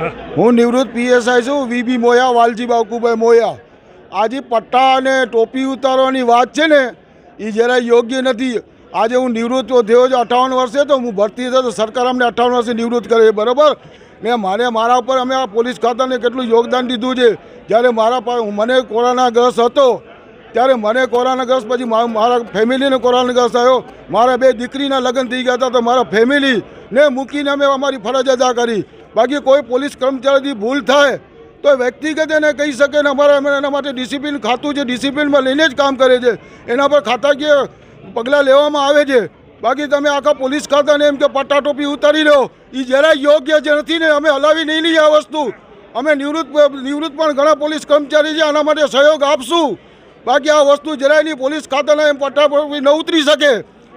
હું નિવૃત્ત પીએસઆઈ છું, વીબી મોયા વાલજી બાકુભાઈ મોયા. આજે પટ્ટા અને ટોપી ઉતારવાની વાત છે ને એ જરાય યોગ્ય નથી. આજે હું નિવૃત્ત થયો છું અઠાવન વર્ષે, તો હું ભરતી થયો સરકાર અમને અઠાવન વર્ષે નિવૃત્ત કરે બરાબર? ને મારે મારા ઉપર અમે આ પોલીસ ખાતાને કેટલું યોગદાન દીધું છે? જ્યારે મારા પાસે, મને કોરોનાગ્રસ્ત હતો ત્યારે મને કોરોનાગ્રસ્ત પછી મારા ફેમિલીને કોરોનાગ્રસ્ત આવ્યો મારા બે દીકરીના લગ્ન થઈ ગયા હતા તો મારા ફેમિલીને મૂકીને અમે અમારી ફરજ અદા કરી. બાકી કોઈ પોલીસ કર્મચારીથી ભૂલ થાય તો વ્યક્તિગત એને કહી શકે ને અમારા અમે એના માટે ડિસિપ્લિન ખાતું છે, ડિસિપ્લિનમાં લઈને જ કામ કરે છે. એના પર ખાતાકીય પગલાં લેવામાં આવે છે. બાકી તમે આખા પોલીસ ખાતાને એમ કે પટ્ટા ટોપી ઉતારી લો. એ જરાય યોગ્ય જે નથી ને અમે હલાવી નહીં લઈએ આ વસ્તુ. અમે નિવૃત્ત નિવૃત્ત પણ ઘણા પોલીસ કર્મચારી છે, આના માટે સહયોગ આપશું. બાકી આ વસ્તુ જરાય નહીં પોલીસ ખાતાના એમ પટ્ટા ન ઉતરી શકે.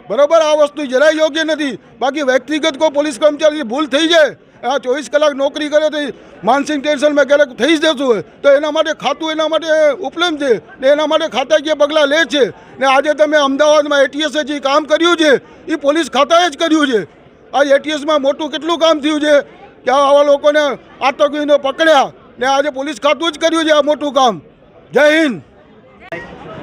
બરાબર? આ વસ્તુ જરાય યોગ્ય નથી. બાકી વ્યક્તિગત કોઈ પોલીસ કર્મચારી ભૂલ થઈ જાય, આ ચોવીસ કલાક નોકરી કરે તો માનસિક ટેન્શનમાં ક્યારેક થઈ જતું તો એના માટે ખાતું એના માટે ઉપલબ્ધ છે ને એના માટે ખાતાકીય પગલાં લે છે? ને આજે તમે અમદાવાદમાં એટીએસે જે કામ કર્યું છે એ પોલીસ ખાતાએ જ કર્યું છે. આ એટીએસમાં મોટું કેટલું કામ થયું છે? કે આવા લોકોને આતંકીઓને પકડ્યા ને આજે પોલીસ ખાતું જ કર્યું છે આ મોટું કામ. જય હિન્દ!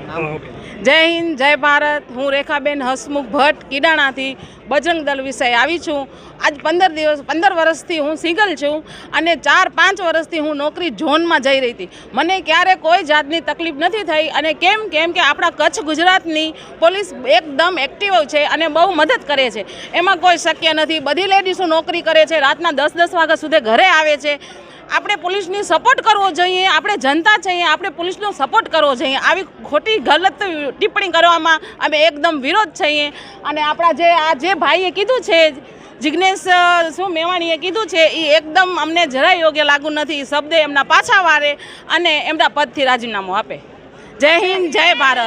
જય હિન્દ, જય ભારત. હું રેખાબેન હસમુખ ભટ્ટ, કિડાણાથી બજરંગ દળ વિષય આવી છું. આજ પંદર દિવસ, પંદર વર્ષથી હું સિંગલ છું અને ચાર, પાંચ વર્ષથી હું નોકરી ઝોનમાં જઈ રહી હતી. મને ક્યારે કોઈ જાતની તકલીફ નથી થઈ અને કેમ કેમ કે આપણા કચ્છ ગુજરાતની પોલીસ એકદમ એક્ટિવ છે અને બહુ મદદ કરે છે. એમાં કોઈ શક્ય નથી. બધી લેડીઝો નોકરી કરે છે. રાતના દસ દસ વાગ્યા સુધી ઘરે આવે છે. આપણે પોલીસની સપોર્ટ કરવો જોઈએ, આપણે જનતા છીએ, આપણે પોલીસનો સપોર્ટ કરવો જોઈએ. આવી ખોટી ગલત ટિપ્પણી કરવામાં અમે એકદમ વિરોધ છીએ. અને આપણા જે આ જે ભાઈએ કીધું છે જિજ્ઞેશ શું મેવાણીએ કીધું છે એ એકદમ અમને જરાય યોગ્ય લાગુ નથી. શબ્દ એમના પાછા વારે અને એમના પદથી રાજીનામું આપે. જય હિન્દ, જય ભારત.